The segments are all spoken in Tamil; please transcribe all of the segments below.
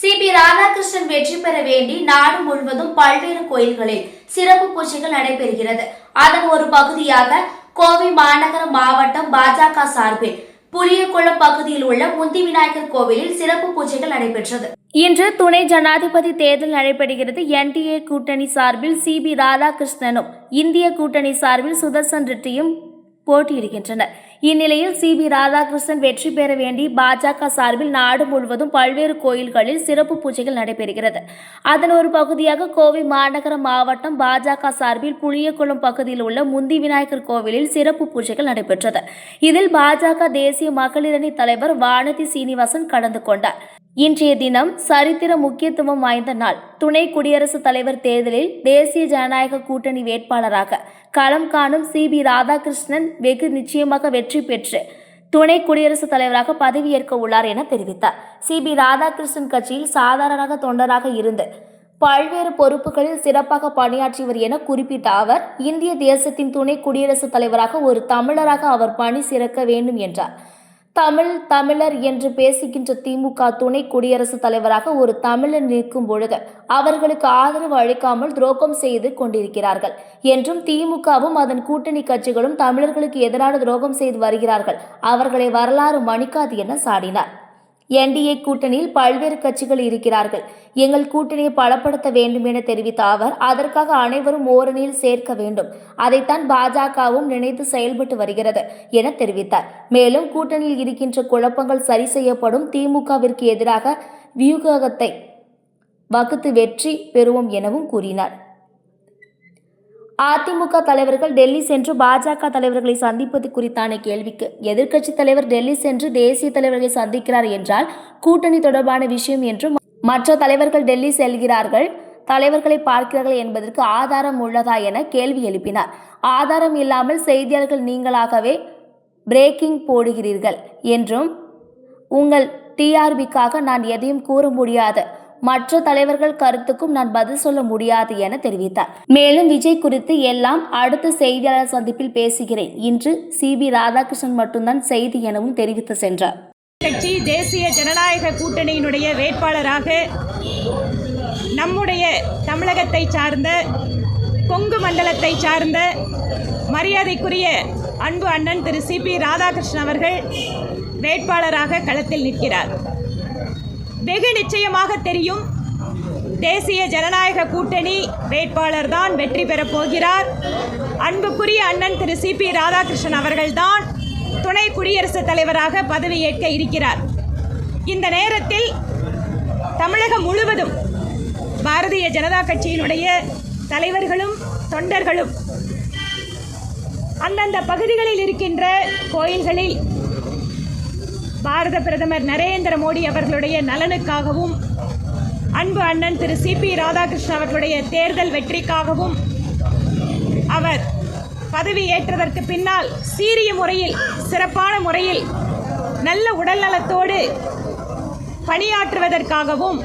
சிபி ராதாகிருஷ்ணன் வெற்றி பெற வேண்டி நாடு முழுவதும் பல்வேறு கோயில்களில் சிறப்பு பூஜைகள் நடைபெறுகிறது. அதன் ஒரு பகுதியாக கோவை மாநகர மாவட்டம் பாஜக சார்பில் புளியகுளம் பகுதியில் உள்ள முந்தி விநாயகர் கோவிலில் சிறப்பு பூஜைகள் நடைபெற்றது. இன்று துணை ஜனாதிபதி தேர்தல் நடைபெறுகிறது. என்டிஏ கூட்டணி சார்பில் சிபி ராதாகிருஷ்ணனும் இந்திய கூட்டணி சார்பில் சுதர்சன் ரெட்டியும் போட்டியிடுகின்றனர். இந்நிலையில் சி. பி ராதாகிருஷ்ணன் வெற்றி பெற வேண்டி பாஜக சார்பில் நாடு முழுவதும் பல்வேறு கோயில்களில் சிறப்பு பூஜைகள் நடைபெறுகிறது. அதன் ஒரு பகுதியாக கோவை மாநகர மாவட்டம் பாஜக சார்பில் புளியக்குளம் பகுதியில் உள்ள முந்தி விநாயகர் கோவிலில் சிறப்பு பூஜைகள் நடைபெற்றது. இதில் பாஜக தேசிய மகளிரணி தலைவர் வானதி சீனிவாசன் கலந்து கொண்டார். இன்றைய தினம் சரித்திர முக்கியத்துவம் வாய்ந்த நாள். துணை குடியரசுத் தலைவர் தேர்தலில் தேசிய ஜனநாயக கூட்டணி வேட்பாளராக களம் காணும் சிபி ராதாகிருஷ்ணன் வெகு நிச்சயமாக வெற்றி பெற்று துணை குடியரசுத் தலைவராக பதவியேற்க உள்ளார் என தெரிவித்தார். சிபி ராதாகிருஷ்ணன் கட்சியில் சாதாரண தொண்டராக இருந்து பல்வேறு பொறுப்புகளில் சிறப்பாக பணியாற்றியவர் என குறிப்பிட்ட அவர் இந்திய தேசத்தின் துணை குடியரசுத் தலைவராக ஒரு தமிழராக அவர் பணி சிறக்க வேண்டும் என்றார். தமிழ் தமிழர் என்று பேசுகின்ற திமுக துணை குடியரசுத் தலைவராக ஒரு தமிழர் நிற்கும் பொழுது அவர்களுக்கு ஆதரவு அளிக்காமல் துரோகம் செய்து கொண்டிருக்கிறார்கள். என்றும் திமுகவும் அதன் கூட்டணி கட்சிகளும் தமிழர்களுக்கு எதிரான துரோகம் செய்து வருகிறார்கள். அவர்களை வரலாறு மணிக்காது என சாடினார். என்டிஏ கூட்டணியில் பல்வேறு கட்சிகள் இருக்கிறார்கள். எங்கள் கூட்டணியை பலப்படுத்த வேண்டும் என தெரிவித்த அவர் அதற்காக அனைவரும் ஓரணியில் சேர்க்க வேண்டும். அதைத்தான் பாஜகவும் நினைத்து செயல்பட்டு வருகிறது என தெரிவித்தார். மேலும் கூட்டணியில் இருக்கின்ற குழப்பங்கள் சரி செய்யப்படும் திமுகவிற்கு எதிராக வியூகத்தை வகுத்து வெற்றி பெறுவோம் எனவும் கூறினார். அதிமுக தலைவர்கள் டெல்லி சென்று பாஜக தலைவர்களை சந்திப்பது குறித்தான கேள்விக்கு எதிர்க்கட்சித் தலைவர் டெல்லி சென்று தேசிய தலைவர்களை சந்திக்கிறார் என்றால் கூட்டணி தொடர்பான விஷயம் என்றும் மற்ற தலைவர்கள் டெல்லி செல்கிறார்கள் தலைவர்களை பார்க்கிறார்கள் என்பதற்கு ஆதாரம் உள்ளதா என கேள்வி எழுப்பினார். ஆதாரம் இல்லாமல் செய்தியாளர்கள் நீங்களாகவே பிரேக்கிங் போடுகிறீர்கள் என்றும் உங்கள் டிஆர்பிக்காக நான் எதையும் கூற முடியாது. மற்ற தலைவர்கள் கருத்துக்கும் நான் பதில் சொல்ல முடியாது என தெரிவித்தார். மேலும் விஜய் குறித்து எல்லாம் அடுத்த செய்தியாளர் சந்திப்பில் பேசுகிறேன். இன்று சிபி ராதாகிருஷ்ணன் மட்டும்தான் செய்தி எனவும் தெரிவித்து சென்றார். கட்சி தேசிய ஜனநாயக கூட்டணியினுடைய வேட்பாளராக நம்முடைய தமிழகத்தை சார்ந்த கொங்கு மண்டலத்தை சார்ந்த மரியாதைக்குரிய அன்பு அண்ணன் திரு சிபி ராதாகிருஷ்ணன் அவர்கள் வேட்பாளராக களத்தில் நிற்கிறார். வெகு நிச்சயமாக தெரியும். தேசிய ஜனநாயக கூட்டணி வேட்பாளர் தான் வெற்றி பெறப் போகிறார். அன்புக்குரிய அண்ணன் திரு சிபி ராதாகிருஷ்ணன் அவர்கள்தான் துணை குடியரசுத் தலைவராக பதவியேற்க இருக்கிறார். இந்த நேரத்தில் தமிழகம் முழுவதும் பாரதிய ஜனதா கட்சியினுடைய தலைவர்களும் தொண்டர்களும் அந்தந்த பகுதிகளில் இருக்கின்ற கோயில்களில் பாரத பிரதமர் நரேந்திர மோடி அவர்களுடைய நலனுக்காகவும் அன்பு அண்ணன் திரு சிபி ராதாகிருஷ்ணன் அவர்களுடைய தேர்தல் வெற்றிக்காகவும் அவர் பதவி ஏற்றதற்கு பின்னால் சீரிய முறையில் சிறப்பான முறையில் நல்ல உடல்நலத்தோடு பணியாற்றுவதற்காகவும்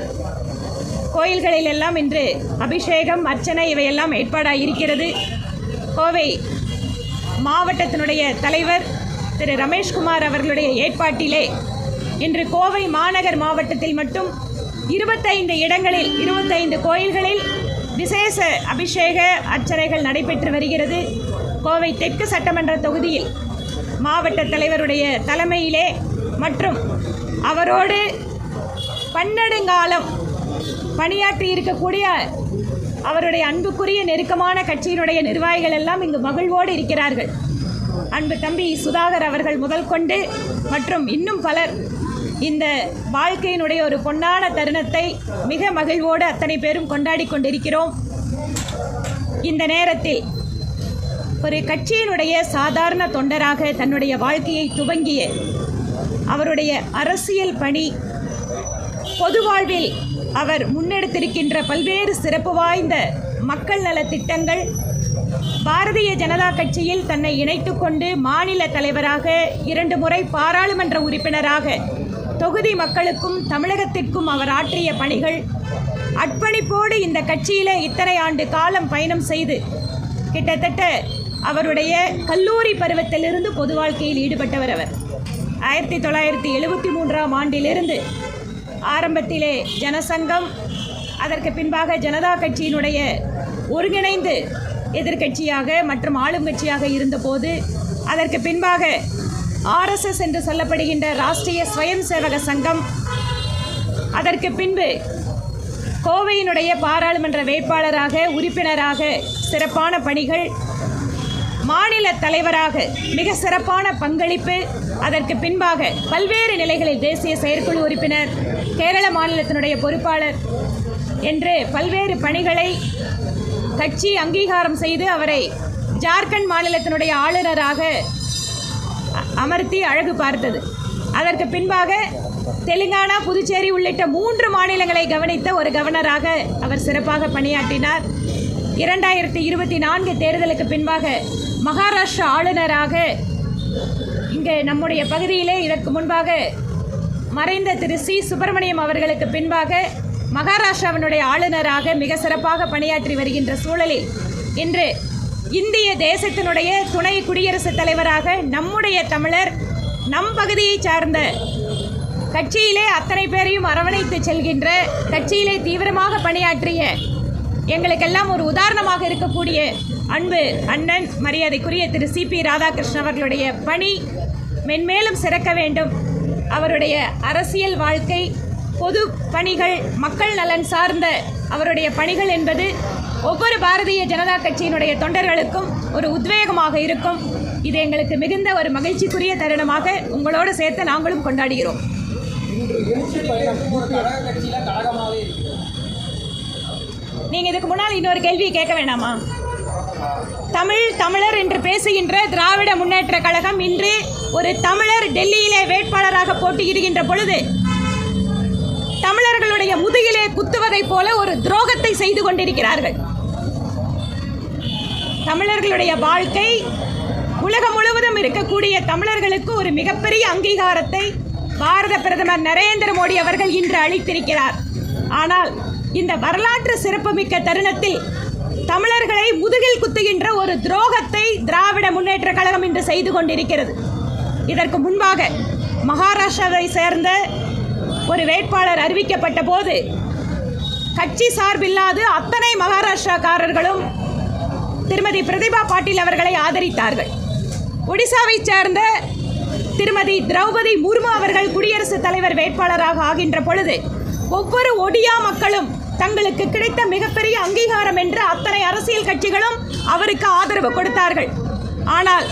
கோயில்களில் எல்லாம் இன்று அபிஷேகம் அர்ச்சனை இவையெல்லாம் ஏற்பாடாக இருக்கிறது கோவை மாவட்டத்தினுடைய தலைவர் திரு ரமேஷ்குமார் அவர்களுடைய ஏற்பாட்டிலே இன்று கோவை மாநகர் மாவட்டத்தில் மட்டும் இருபத்தைந்து இடங்களில் இருபத்தைந்து கோயில்களில் விசேஷ அபிஷேக அர்ச்சனைகள் நடைபெற்று வருகிறது. கோவை தெற்கு சட்டமன்ற தொகுதியில் மாவட்ட தலைவருடைய தலைமையிலே மற்றும் அவரோடு பன்னெடுங்காலம் பணியாற்றி இருக்கக்கூடிய அவருடைய அன்புக்குரிய நெருக்கமான கட்சியினுடைய நிர்வாகிகள் எல்லாம் இங்கு மகிழ்வோடு இருக்கிறார்கள். அன்பு தம்பி சுதாகர் அவர்கள் முதல் கொண்டு மற்றும் இன்னும் பலர் இந்த வாழ்க்கையினுடைய ஒரு பொன்னான தருணத்தை மிக மகிழ்வோடு அத்தனை பேரும் கொண்டாடி கொண்டிருக்கிறோம். இந்த நேரத்தில் ஒரு கட்சியினுடைய சாதாரண தொண்டராக தன்னுடைய வாழ்க்கையை துவங்கிய அவருடைய அரசியல் பணி பொது வாழ்வில் அவர் முன்னெடுத்திருக்கின்ற பல்வேறு சிறப்பு வாய்ந்த மக்கள் நல திட்டங்கள் பாரதிய ஜனதா கட்சியில் தன்னை இணைத்துக் கொண்டு மாநில தலைவராக இரண்டு முறை பாராளுமன்ற உறுப்பினராக தொகுதி மக்களுக்கும் தமிழகத்திற்கும் அவர் ஆற்றிய பணிகள் அர்ப்பணிப்போடு இந்த கட்சியிலே இத்தனை ஆண்டு காலம் பயணம் செய்து கிட்டத்தட்ட அவருடைய கல்லூரி பருவத்திலிருந்து பொது வாழ்க்கையில் ஈடுபட்டவர் அவர். ஆயிரத்தி தொள்ளாயிரத்தி எழுபத்தி மூன்றாம் ஆண்டிலிருந்து ஆரம்பத்திலே ஜனசங்கம் அதற்கு பின்பாக ஜனதா கட்சியினுடைய ஒருங்கிணைந்து எதிர்க்கட்சியாக மற்றும் ஆளும் கட்சியாக இருந்தபோது அதற்கு பின்பாக ஆர்எஸ்எஸ் என்று சொல்லப்படுகின்ற ராஷ்டிரிய ஸ்வயம் சேவக சங்கம் அதற்கு பின்பு கோவையினுடைய பாராளுமன்ற வேட்பாளராக உறுப்பினராக சிறப்பான பணிகள் மாநில தலைவராக மிக சிறப்பான பங்களிப்பு அதற்கு பின்பாக பல்வேறு நிலைகளில் தேசிய செயற்குழு உறுப்பினர் கேரள மாநிலத்தினுடைய பொறுப்பாளர் என்று பல்வேறு பணிகளை கட்சி அங்கீகாரம் செய்து அவரை ஜார்க்கண்ட் மாநிலத்தினுடைய ஆளுநராக அமர்த்தி அழகு பார்த்தது. அதற்கு பின்பாக தெலுங்கானா புதுச்சேரி உள்ளிட்ட மூன்று மாநிலங்களை கவனித்த ஒரு கவர்னராக அவர் சிறப்பாக பணியாற்றினார். இரண்டாயிரத்தி இருபத்தி நான்கு தேர்தலுக்கு பின்பாக மகாராஷ்டிரா ஆளுநராக இங்கே நம்முடைய பகுதியிலே இதற்கு முன்பாக மறைந்த திரு சி. சுப்பிரமணியம் அவர்களுக்கு பின்பாக மகாராஷ்டிராவினுடைய ஆளுநராக மிக சிறப்பாக பணியாற்றி வருகின்ற சூழலில் இன்று இந்திய தேசத்தினுடைய துணை குடியரசுத் தலைவராக நம்முடைய தமிழர் நம் பகுதியை சார்ந்த கட்சியிலே அத்தனை பேரையும் அரவணைத்து செல்கின்ற கட்சியிலே தீவிரமாக பணியாற்றிய எங்களுக்கெல்லாம் ஒரு உதாரணமாக இருக்கக்கூடிய அன்பு அண்ணன் மரியாதைக்குரிய திரு சிபி ராதாகிருஷ்ணன் அவர்களுடைய பணி மென்மேலும் சிறக்க வேண்டும். அவருடைய அரசியல் வாழ்க்கை பொது பணிகள் மக்கள் நலன் சார்ந்த அவருடைய பணிகள் என்பது ஒவ்வொரு பாரதிய ஜனதா கட்சியினுடைய தொண்டர்களுக்கும் ஒரு உத்வேகமாக இருக்கும். இது எங்களுக்கு மிகுந்த ஒரு மகிழ்ச்சிக்குரிய தருணமாக உங்களோடு சேர்த்து நாங்களும் கொண்டாடுகிறோம். நீங்க இதுக்கு முன்னால் இன்னொரு கேள்வி கேட்க வேண்டாமா தமிழ் தமிழர் என்று பேசுகின்ற திராவிட முன்னேற்ற கழகம் இன்று ஒரு தமிழர் டெல்லியிலே வேட்பாளராக போட்டியிடுகின்ற பொழுது தமிழர்களுடைய முதுகிலே குத்துவதை போல ஒரு துரோகத்தை செய்து கொண்டிருக்கிறார்கள். தமிழர்களுடைய வாழ்க்கை உலகம் முழுவதும் இருக்கக்கூடிய தமிழர்களுக்கு ஒரு மிகப்பெரிய அங்கீகாரத்தை பாரத பிரதமர் நரேந்திர மோடி அவர்கள் இன்று அளித்திருக்கிறார். ஆனால் இந்த வரலாற்று சிறப்புமிக்க தருணத்தில் தமிழர்களை முதுகில் குத்துகின்ற ஒரு துரோகத்தை திராவிட முன்னேற்ற கழகம் இன்று செய்து கொண்டிருக்கிறது. இதற்கு முன்பாக மகாராஷ்டிராவை சேர்ந்த ஒரு வேட்பாளர் அறிவிக்கப்பட்ட போது கட்சி சார்பில்லாது அத்தனை மகாராஷ்டிராக்காரர்களும் திருமதி பிரதிபா பாட்டீல் அவர்களை ஆதரித்தார்கள். ஒடிசாவைச் சேர்ந்த திருமதி திரௌபதி முர்மு அவர்கள் குடியரசுத் தலைவர் வேட்பாளராக ஆகின்ற பொழுது ஒவ்வொரு ஒடியா மக்களும் தங்களுக்கு கிடைத்த மிகப்பெரிய அங்கீகாரம் என்று அத்தனை அரசியல் கட்சிகளும் அவருக்கு ஆதரவு கொடுத்தார்கள். ஆனால்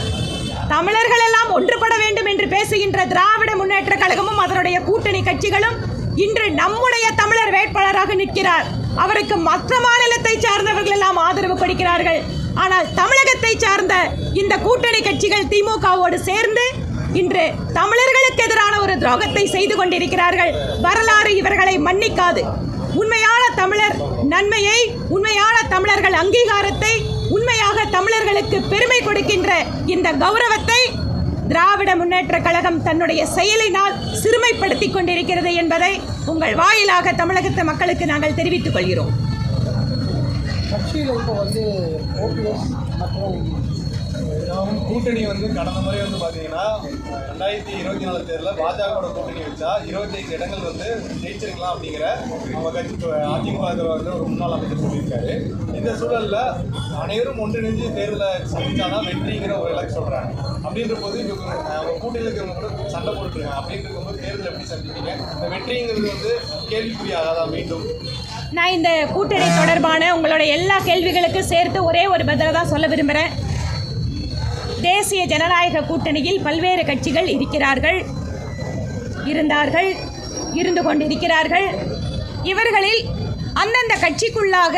தமிழர்கள் எல்லாம் ஒன்றுபட வேண்டும் என்று பேசுகின்ற திராவிட முன்னேற்ற கழகமும் அதனுடைய கூட்டணி கட்சிகளும் இன்று நம்முடைய தமிழர் வேட்பாளராக நிற்கிறார். அவருக்கு மற்ற மாநிலத்தை சார்ந்தவர்கள் எல்லாம் ஆதரவு கொடுக்கிறார்கள். ஆனால் தமிழகத்தை சார்ந்த இந்த கூட்டணி கட்சிகள் திமுகவோடு சேர்ந்து இன்று தமிழர்களுக்கு எதிரான ஒரு துரோகத்தை செய்து கொண்டிருக்கிறார்கள். வரலாறு இவர்களை மன்னிக்காது. உண்மையான தமிழர் நன்மையை உண்மையான தமிழர்கள் அங்கீகாரத்தை உண்மையாக தமிழர்களுக்கு பெருமை கொடுக்கின்ற இந்த கௌரவத்தை திராவிட முன்னேற்ற கழகம் தன்னுடைய செயலினால் சிறுமைப்படுத்திக் கொண்டிருக்கிறது என்பதை உங்கள் வாயிலாக தமிழகத்து மக்களுக்கு நாங்கள் தெரிவித்துக் கொள்கிறோம். கட்சியில் இப்போ வந்து ஓபிஎஸ் மற்றும் கூட்டணி வந்து கடந்த முறை வந்து பார்த்தீங்கன்னா ரெண்டாயிரத்தி இருபத்தி நாலு தேர்தலில் பாஜகவோட கூட்டணி வச்சா இருபத்தைந்து இடங்கள் வந்து ஜெயிச்சிருக்கலாம் அப்படிங்கிற அவங்க கட்சி அதிமுக வந்து ஒரு முன்னாள் அமைச்சர் சொல்லியிருக்காரு. இந்த சூழலில் அனைவரும் ஒன்றிணைஞ்சு தேர்தலை சந்திச்சாதான் வெற்றிங்கிற ஒரு இலக்கு சொல்கிறாங்க அப்படின்ற போது இவங்க அவங்க கூட்டணியில் இருக்கிறவங்க கூட சண்டை போட்டுருக்காங்க அப்படின்னு இருக்கும்போது தேர்தல் எப்படி சந்திப்பீங்க? இந்த வெற்றிங்கிறது வந்து கேள்விக்குறியாகாதா மீண்டும்? நான் இந்த கூட்டணி தொடர்பான உங்களோட எல்லா கேள்விகளுக்கும் சேர்த்து ஒரே ஒரு பதிலை தான் சொல்ல விரும்புகிறேன் தேசிய ஜனநாயக கூட்டணியில் பல்வேறு கட்சிகள் இருக்கிறார்கள். இருந்தார்கள். இருந்து கொண்டிருக்கிறார்கள். இவர்களில் அந்தந்த கட்சிக்குள்ளாக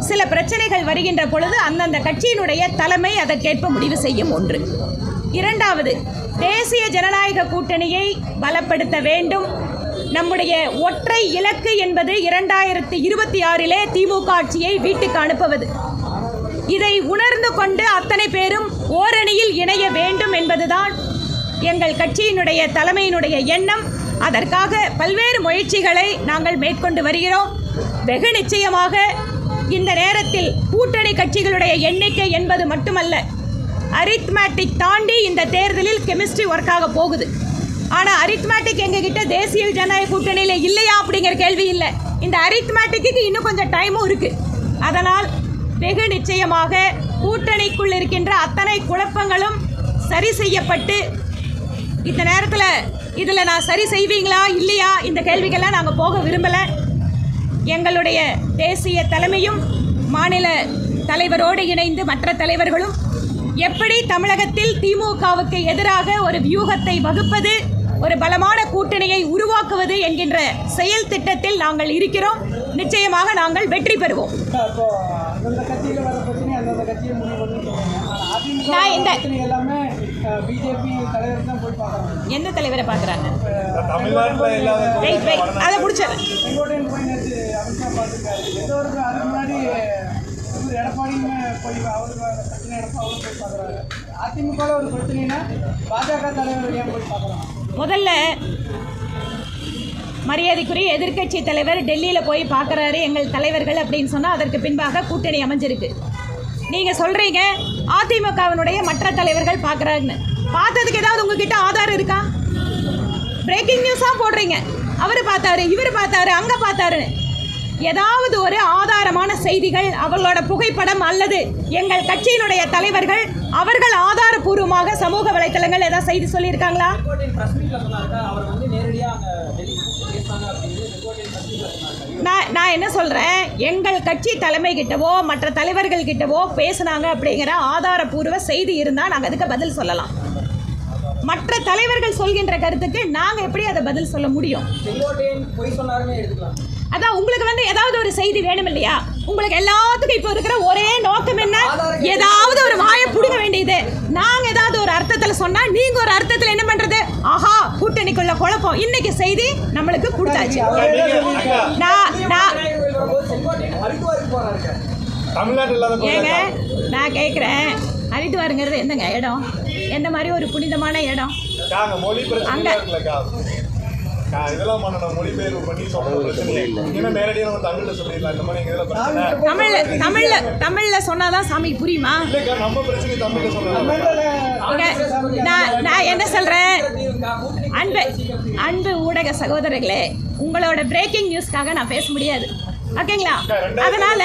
சில பிரச்சனைகள் வருகின்ற பொழுது அந்தந்த கட்சியினுடைய தலைமை அதற்கேற்ப முடிவு செய்யும் ஒன்று. இரண்டாவது தேசிய ஜனநாயக கூட்டணியை பலப்படுத்த வேண்டும். நம்முடைய ஒற்றை இலக்கு என்பது இரண்டாயிரத்தி இருபத்தி ஆறிலே திமுக ஆட்சியை வீட்டுக்கு அனுப்புவது. இதை உணர்ந்து கொண்டு அத்தனை பேரும் ஓரணியில் இணைய வேண்டும் என்பதுதான் எங்கள் கட்சியினுடைய தலைமையினுடைய எண்ணம். அதற்காக பல்வேறு முயற்சிகளை நாங்கள் மேற்கொண்டு வருகிறோம். வெகு நிச்சயமாக இந்த நேரத்தில் கூட்டணி கட்சிகளுடைய எண்ணிக்கை என்பது மட்டுமல்ல அரித்மேட்டிக் தாண்டி இந்த தேர்தலில் கெமிஸ்ட்ரி ஒர்க்காக போகுது. ஆனால் அரித்மேட்டிக் எங்ககிட்ட தேசிய ஜனநாயக கூட்டணியில் இல்லையா அப்படிங்கிற கேள்வி இல்லை. இந்த அரித்மேட்டிக்கு இன்னும் கொஞ்சம் டைமும் இருக்குது அதனால் வெகு நிச்சயமாக கூட்டணிக்குள் இருக்கின்ற அத்தனை குழப்பங்களும் சரி செய்யப்பட்டு இந்த நேரத்தில் இதில் நான் சரி செய்வீங்களா இல்லையா? இந்த கேள்விகள்லாம் நாங்கள் போக விரும்பலை. எங்களுடைய தேசிய தலைமையும் மாநில தலைவரோடு இணைந்து மற்ற தலைவர்களும் எப்படி தமிழகத்தில் திமுகவுக்கு எதிராக ஒரு வியூகத்தை வகுப்பது ஒரு பலமான கூட்டணியை உருவாக்குவது என்கின்ற செயல் திட்டத்தில் நாங்கள் இருக்கிறோம். நிச்சயமாக நாங்கள் வெற்றி பெறுவோம். அதிமுக நான் இந்த- எந்த தலைவரை பார்க்குறாங்க? தமிழ்நாட்டுல இல்லாத வெயிட் வெயிட். அதை முடிச்சிடறேன் செங்கோட்டையன் போய் அவருக்கு பிரச்சனை எடப்பா அவரும் போய் பார்க்குறாரு. அதிமுகவில் ஒரு பிரச்சனைனா பாஜக தலைவர் ஏன் போய் பார்க்குறாங்க? முதல்ல மரியாதைக்குரிய எதிர்க்கட்சி தலைவர் டெல்லியில் போய் பார்க்குறாரு எங்கள் தலைவர்கள் அப்படின்னு சொன்னால் அதற்கு பின்பாக கூட்டணி அமைஞ்சிருக்கு. நீங்கள் சொல்கிறீங்க அதிமுகவினுடைய மற்ற தலைவர்கள் பார்க்குறாருன்னு. பார்த்ததுக்கு ஏதாவது உங்ககிட்ட ஆதாரம் இருக்கா? பிரேக்கிங் நியூஸாக போடுறீங்க. அவர் பார்த்தாரு இவர் பார்த்தாரு அங்கே பார்த்தாருன்னு ஏதாவது ஒரு ஆதாரமான செய்திகள் அவர்களோட புகைப்படம் அல்லது எங்கள் கட்சியினுடைய தலைவர்கள் அவர்கள் ஆதாரபூர்வமாக சமூக வலைத்தளங்கள் ஏதாவது செய்தி சொல்லியிருக்காங்களா செங்கோட்டையன் பிரஸ் மீட்ல சொன்னாங்க அவர் வந்து நேரடியாக அங்கே டெல்லி பேசினாங்க அப்படின்னு செங்கோட்டையன் பிரஸ் மீட்ல சொன்னாங்க நான் நான் என்ன சொல்கிறேன் எங்கள் கட்சி தலைமை கிட்டவோ மற்ற தலைவர்கள் கிட்டவோ பேசுனாங்க அப்படிங்கிற ஆதாரபூர்வ செய்தி இருந்தால் நாங்கள் அதுக்கு பதில் சொல்லலாம். மற்ற தலைவர்கள் சொல்கின்ற கருத்துக்கு நாங்கள் எப்படி அதை பதில் சொல்ல முடியும்? அதான் உங்களுக்கு வந்து ஏதாவது ஒரு செய்தி வேணும் இல்லையா? உங்களுக்கு எல்லாத்துக்கும் இப்போ இருக்கிற ஒரே நோக்கம் என்ன? ஏதாவது ஒரு வாயை புடுங்க வேண்டியது. நாங்க ஏதாவது ஒரு அர்த்தத்துல சொன்னா நீங்க ஒரு அர்த்தத்துல என்ன பண்றது? ஆஹா கூட்டணிக்குள்ள குழப்பம். இன்னைக்கு செய்தி நம்மளுக்கு கொடுத்தாச்சு. நான் நான் ஏங்க. நான் கேட்குறேன் ஹரித்துவாருங்கிறது எந்தங்க? இடம்? எந்த மாதிரி ஒரு புனிதமான இடம்? அங்க மொழி பிரச்சனை அங்க- இருக்குல்லக்கா அக்கா, இதெல்லாம் பண்ணி சொல்ற பிரச்சனை இனிமே நேரடியாக நம்ம தமிழ்ல சொல்லிடலாம். இந்த மாதிரி எங்க இதுல பிரச்சனை தமிழ்ல தமிழ்ல தமிழ்ல சொன்னாதான் சாமி புரியுமா? இல்லக்கா நம்ம பிரச்சனை தமிழ்ல சொல்லலாம் இங்க நான் நான் என்ன சொல்றேன்? அன்பு அன்பு ஊடக சகோதரர்களே உங்களோட பிரேக்கிங் நியூஸ்க்காக நான் பேச முடியாது. ஓகேங்களா? அதனால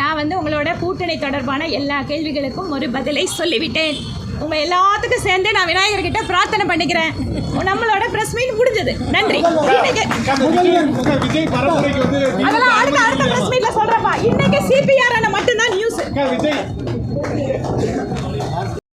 நான் வந்து உங்களோட கூட்டணி தொடர்பான எல்லா கேள்விகளுக்கும் ஒரு பதிலை சொல்லிவிட்டேன். உங்க எல்லாத்துக்கும் சேர்ந்து நான் விநாயகர் கிட்ட பிரார்த்தனை பண்ணிக்கிறேன். நம்மளோட பிரஸ் மீட் முடிஞ்சது. நன்றி. அதெல்லாம் அடுத்த அடுத்த பிரஸ் மீட்ல சொல்றப்பா இன்னைக்கு சிபிஆர் மட்டும்தான் நியூஸ்